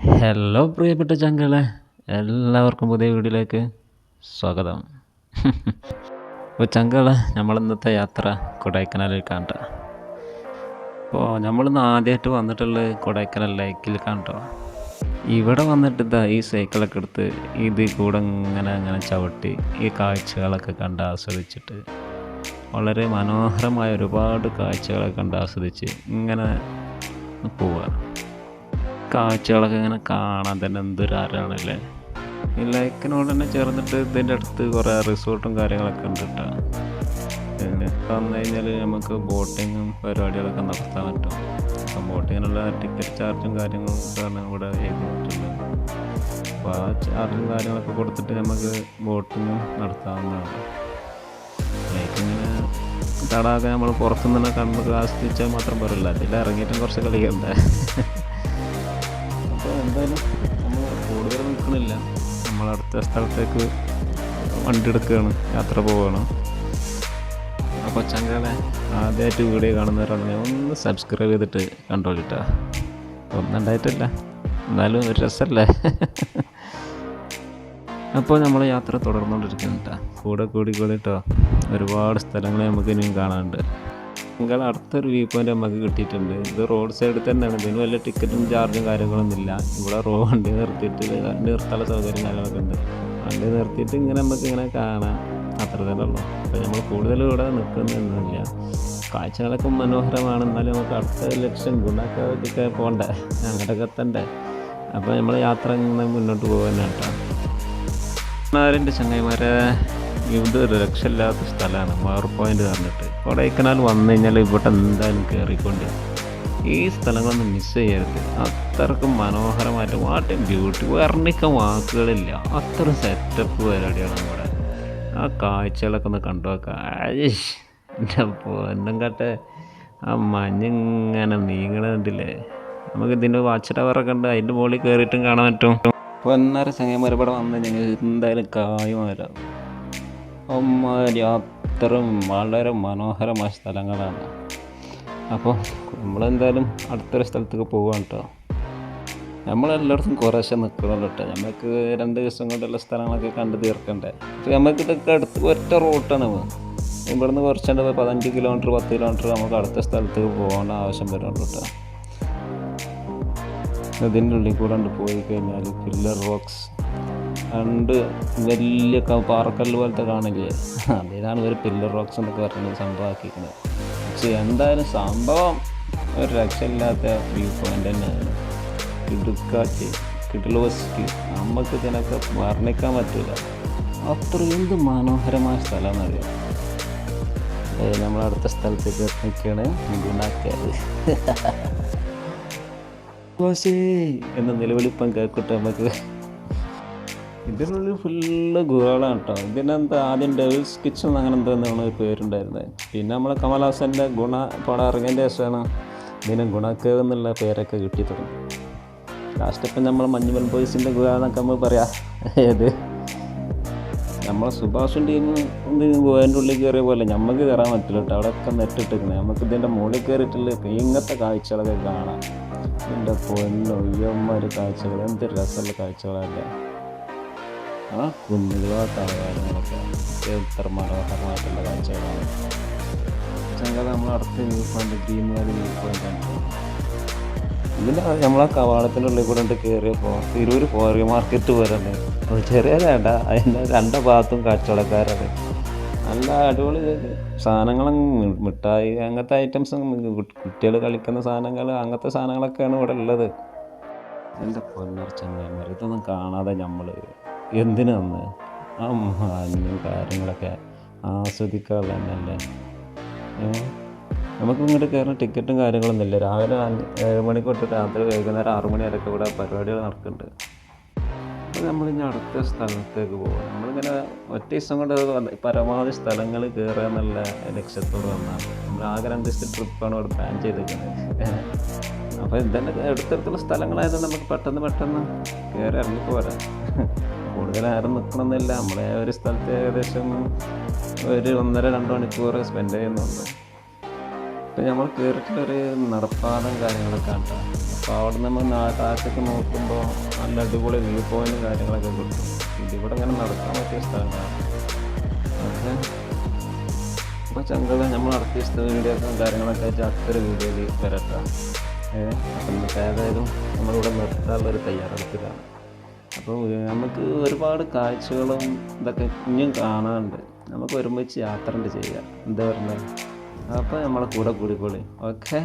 Hello പ്രിയപ്പെട്ട ചങ്കളെ. എല്ലാവർക്കും പുതിയ വീഡിയോയിലേക്ക് സ്വാഗതം. അപ്പോൾ ചങ്കളെ നമ്മൾ ഇന്നത്തെ യാത്ര കാണ്ട? അപ്പോൾ നമ്മളിന്ന് ആദ്യമായിട്ട് വന്നിട്ടുള്ളത് കൊടൈക്കനാൽ ലേക്കിലേക്കാണ് കേട്ടോ ഇവിടെ വന്നിട്ട് ഇതാ ഈ സൈക്കിളൊക്കെ എടുത്ത് ഇത് കൂടെ ഇങ്ങനെ അങ്ങനെ ചവിട്ടി ഈ കാഴ്ചകളൊക്കെ കണ്ട് ആസ്വദിച്ചിട്ട് വളരെ മനോഹരമായ ഒരുപാട് കാഴ്ചകളൊക്കെ കണ്ട് ആസ്വദിച്ച് ഇങ്ങനെ പോവുക കാഴ്ചകളൊക്കെ ഇങ്ങനെ കാണാൻ തന്നെ എന്തൊരു ആരാണല്ലേ? ഈ ലൈക്കിനോട് തന്നെ ചേർന്നിട്ട് ഇതിന്റെ അടുത്ത് കുറേ റിസോർട്ടും കാര്യങ്ങളൊക്കെ ഉണ്ട് കേട്ടോ പിന്നെ വന്നു കഴിഞ്ഞാൽ നമുക്ക് ബോട്ടിങ്ങും പരിപാടികളൊക്കെ നടത്താൻ പറ്റും. അപ്പം ബോട്ടിങ്ങിനുള്ള ടിക്കറ്റ് ചാർജും കാര്യങ്ങളും കാരണം ഇവിടെ എഴുതിയിട്ടുണ്ട് അപ്പോൾ ആ ചാർജും കാര്യങ്ങളൊക്കെ കൊടുത്തിട്ട് നമുക്ക് ബോട്ടിങ് നടത്താവുന്നതാണ്. ലൈക്കിങ്ങനെ തടാകം നമ്മൾ പുറത്തുനിന്ന് കണ്ട് ആസ്വദിച്ചാൽ മാത്രം പറയില്ല അതിൽ ഇറങ്ങിയിട്ടും കുറച്ച് അപ്പോൾ എന്തായാലും നമ്മൾ കൂടുതൽ നിൽക്കണില്ല. നമ്മൾ അടുത്ത സ്ഥലത്തേക്ക് വണ്ടി എടുക്കുകയാണ് യാത്ര പോവുകയാണ്. അപ്പോൾ ചങ്കളെ ആദ്യമായിട്ട് വീഡിയോ കാണുന്നവരാണെങ്കിൽ ഒന്ന് സബ്സ്ക്രൈബ് ചെയ്തിട്ട് കണ്ടോളിട്ടാ ഒന്നുണ്ടായിട്ടില്ല എന്നാലും ഒരു രസമല്ലേ അപ്പോൾ നമ്മൾ യാത്ര തുടർന്നുകൊണ്ടിരിക്കുന്നുട്ടാ കൂടെ കൂടി കൂടിട്ടോ. ഒരുപാട് സ്ഥലങ്ങളെ നമുക്ക് ഇനിയും കാണാനുണ്ട്. നിങ്ങൾ അടുത്തൊരു വ്യൂ പോയിന്റ് നമുക്ക് കിട്ടിയിട്ടുണ്ട്. ഇത് റോഡ് സൈഡിൽ തന്നെയാണ്. ഇതിന് വല്ല ടിക്കറ്റും ചാർജും കാര്യങ്ങളൊന്നും ഇല്ല. ഇവിടെ റോ വണ്ടി നിർത്തിയിട്ട് വണ്ടി നിർത്താനുള്ള സൗകര്യം കാര്യങ്ങളൊക്കെ ഉണ്ട്. വണ്ടി നിർത്തിയിട്ട് ഇങ്ങനെ നമുക്ക് ഇങ്ങനെ കാണാം. അത്ര തന്നെ ഉള്ളൂ. അപ്പോൾ നമ്മൾ കൂടുതൽ ഇവിടെ നിൽക്കുന്നില്ല കാഴ്ചകളൊക്കെ മനോഹരമാണ്. എന്നാലും നമുക്ക് അടുത്ത ലക്ഷം ഗുണമൊക്കെ പോകണ്ടേ അങ്ങോട്ടൊക്കെ എത്തണ്ടേ? അപ്പോൾ നമ്മൾ യാത്ര ഇങ്ങനെ മുന്നോട്ട് പോകാനായിട്ടാണ് ആരിന്റെ ചങ്ങായിമാരെ ഇത് ഒരു രക്ഷയില്ലാത്ത സ്ഥലമാണ്. മാർ പോയിന്റ് പറഞ്ഞിട്ട്. കൊടൈക്കനാൽ വന്നു കഴിഞ്ഞാൽ ഇവിടെ എന്തായാലും കയറിക്കൊണ്ട് ഈ സ്ഥലങ്ങളൊന്നും മിസ് ചെയ്യരുത്. അത്രക്കും മനോഹരമായിട്ട് വാട്ട് ബ്യൂട്ടി വർണിക്കാൻ വാക്കുകളില്ല. അത്ര സെറ്റപ്പ് പരിപാടിയാണ് ഇവിടെ. ആ കാഴ്ചകളൊക്കെ ഒന്ന് കണ്ടു നോക്കാം. പൊന്നും കട്ടെ. ആ മഞ്ഞിങ്ങനെ നീങ്ങണതില്ലേ നമുക്ക് ഇതിന്റെ വാച്ച് ടവറൊക്കെ ഉണ്ട്. അതിന്റെ മുകളിൽ കയറിയിട്ടും കാണാൻ പറ്റും. പൊന്നര ചങ്ങന്മാർ ഇവിടെ വന്നു കഴിഞ്ഞാൽ എന്തായാലും കായും വരാം അത്രയും വളരെ മനോഹരമായ സ്ഥലങ്ങളാണ്. അപ്പോൾ നമ്മളെന്തായാലും അടുത്തൊരു സ്ഥലത്തേക്ക് പോവാണ് കേട്ടോ നമ്മളെല്ലായിടത്തും കുറേശ്ശെ നിൽക്കണമല്ലോ കേട്ടോ നമുക്ക് രണ്ട് ദിവസം കൊണ്ടുള്ള സ്ഥലങ്ങളൊക്കെ കണ്ട് തീർക്കണ്ടേ. അപ്പോൾ നമുക്ക് ഇതൊക്കെ അടുത്ത് ഒറ്റ റൂട്ടാണ് ഇവിടുന്ന് കുറച്ചുണ്ട് പതിനഞ്ച് കിലോമീറ്റർ പത്ത് കിലോമീറ്റർ നമുക്ക് അടുത്ത സ്ഥലത്തേക്ക് പോകേണ്ട ആവശ്യം വരുന്നുണ്ട് കേട്ടോ ഇതിന്റെ ഉള്ളിൽ കൂടെ പോയി കഴിഞ്ഞാൽ പില്ലർ റോക്സ് രണ്ട് വലിയ പാറക്കല്ല് പോലത്തെ കാണില്ലേ അതിനാണ് ഇവർ പില്ലർ റോക്സ് എന്നൊക്കെ പറഞ്ഞത് സംഭവമാക്കിയിരിക്കുന്നത് പക്ഷേ എന്തായാലും സംഭവം ഒരു രക്ഷയില്ലാത്ത വ്യൂ പോയിന്റ് തന്നെയാണ്. ഇടുക്കാറ്റ് കിടിലോസ്റ്റ് നമുക്ക് ഇതിനൊക്കെ വർണിക്കാൻ പറ്റില്ല അത്ര എന്ത് മനോഹരമായ സ്ഥലമാണ് അറിയാം നമ്മൾ അടുത്ത സ്ഥലത്തേക്ക് നിൽക്കുകയാണ്. ഇതുണ്ടാക്കിയത് എന്ന നിലവിളിപ്പം കേൾക്കട്ടെ നമുക്ക്. ഇതിനുള്ളിൽ ഫുള്ള് ഗുഹകളാണ് കേട്ടോ ഇതിനെന്താ ആദ്യം ഡെവിൽസ് കിച്ചൺ അങ്ങനെ എന്തോ പേരുണ്ടായിരുന്നത്. പിന്നെ നമ്മളെ കമൽഹാസന്റെ ഗുണ പടം ഇറങ്ങിയതിന്റെ ശേഷമാണ് ഇതിന് ഗുണക്കേവ് എന്നുള്ള പേരൊക്കെ കിട്ടി തുടങ്ങി. ലാസ്റ്റ് ഇപ്പം നമ്മൾ മഞ്ഞുമൽ ബോയ്സിന്റെ ഗുഹ എന്നൊക്കെ നമ്മൾ പറയാം. ഏത്? നമ്മളെ സുഭാഷും ടീം ഗുഹേന്റെ ഉള്ളിൽ കയറിയ പോലെ നമുക്ക് കയറാൻ പറ്റില്ല കേട്ടോ അവിടെയൊക്കെ നെറ്റിട്ടിരിക്കുന്നത് നമുക്ക് ഇതിന്റെ മുകളിൽ കയറിയിട്ടുള്ള ഇങ്ങനത്തെ കാഴ്ചകളൊക്കെ കാണാം. എന്റെ പൊന്നൊയ്യന്മാർ കാഴ്ചകൾ എന്ത് രസമുള്ള കാഴ്ചകളല്ലേ? ആ? കുന്നുകളോ താഴ്വാരങ്ങളൊക്കെ എത്ര മനോഹരമായിട്ടുള്ള കാഴ്ചകളാണ്. ചങ്ക നമ്മൾ അടുത്ത view point valley view point ആണ്. ഇതിന് നമ്മളെ കവാടത്തിന്റെ ഉള്ളിൽ കൂടെ ഉണ്ട് കയറിയപ്പോൾ തിരൂർ ഫോറി മാർക്കറ്റ് പോലെ അത് ചെറിയ വേണ്ട അതിന്റെ രണ്ട് ഭാഗത്തും കച്ചവടക്കാരാണ്. നല്ല അടിപൊളി സാധനങ്ങളും മിഠായി അങ്ങനത്തെ ഐറ്റംസ് കുട്ടികൾ കളിക്കുന്ന സാധനങ്ങൾ അങ്ങനത്തെ സാധനങ്ങളൊക്കെയാണ് ഇവിടെ ഉള്ളത്. എന്റെ പൊന്നർ ചങ്ങന്മാർ ഇതൊന്നും കാണാതെ നമ്മൾ എന്തിനാന്ന്? ആ മഞ്ഞും കാര്യങ്ങളൊക്കെ തന്നെയല്ലേ? അല്ലേ നമുക്ക് ഇങ്ങോട്ട് കയറുന്ന ടിക്കറ്റും കാര്യങ്ങളൊന്നും ഇല്ല. രാവിലെ ഏഴ് മണിക്ക് തൊട്ട് രാത്രി വൈകുന്നേരം ആറ് മണി വരെയൊക്കെ ഇവിടെ പരിപാടികൾ നടക്കുന്നുണ്ട്. അപ്പോൾ നമ്മളിനി അടുത്ത സ്ഥലത്തേക്ക് പോകും നമ്മളിങ്ങനെ ഒറ്റ ദിവസം കൊണ്ട് പരമാവധി സ്ഥലങ്ങൾ കയറുക എന്നുള്ള ലക്ഷ്യത്തോട് വന്നാണ് നമ്മൾ ആകെ രണ്ട് ദിവസത്തെ ട്രിപ്പാണ് ഇവിടെ പ്ലാൻ ചെയ്തിരിക്കുന്നത്. അപ്പോൾ ഇതന്നെ അടുത്തടുത്തുള്ള സ്ഥലങ്ങളായത് നമുക്ക് പെട്ടെന്ന് പെട്ടെന്ന് കയറി ഇറങ്ങി പോരാം കൂടുതൽ ആരും നിൽക്കണമെന്നില്ല നമ്മളെ ഒരു സ്ഥലത്ത് ഏകദേശം ഒരു ഒന്നര രണ്ട് മണിക്കൂർ സ്പെൻഡ് ചെയ്യുന്നുണ്ട്. ഇപ്പം നമ്മൾ കയറിയിട്ടൊരു നടപ്പാതം കാര്യങ്ങളൊക്കെ ആണ് അപ്പോൾ അവിടെ നമ്മൾ താഴത്തേക്ക് നോക്കുമ്പോൾ നല്ല അടിപൊളി വ്യൂ പോയിന്റ് കാര്യങ്ങളൊക്കെ കിട്ടും. ഇതിവിടെ ഇങ്ങനെ നടക്കാൻ പറ്റിയ സ്ഥലങ്ങളാണ്. പക്ഷേ അപ്പോൾ ചങ്കള നമ്മൾ നടത്തിയ വീഡിയോസും കാര്യങ്ങളൊക്കെ വെച്ചാൽ അത്ര വീഡിയോയിൽ വരട്ടെ. ഏതായാലും നമ്മളിവിടെ നിർത്താനുള്ളൊരു തയ്യാറെടുപ്പിലാണ്. അപ്പോൾ നമുക്ക് ഒരുപാട് കാഴ്ചകളും ഇതൊക്കെ ഇനിയും കാണാനുണ്ട്. നമുക്ക് ഒരുമിച്ച് യാത്ര ചെയ്യുക എന്താ പറയുന്നത് അപ്പോൾ നമ്മളെ കൂടെ കൂടിക്കോളി. ഓക്കെ?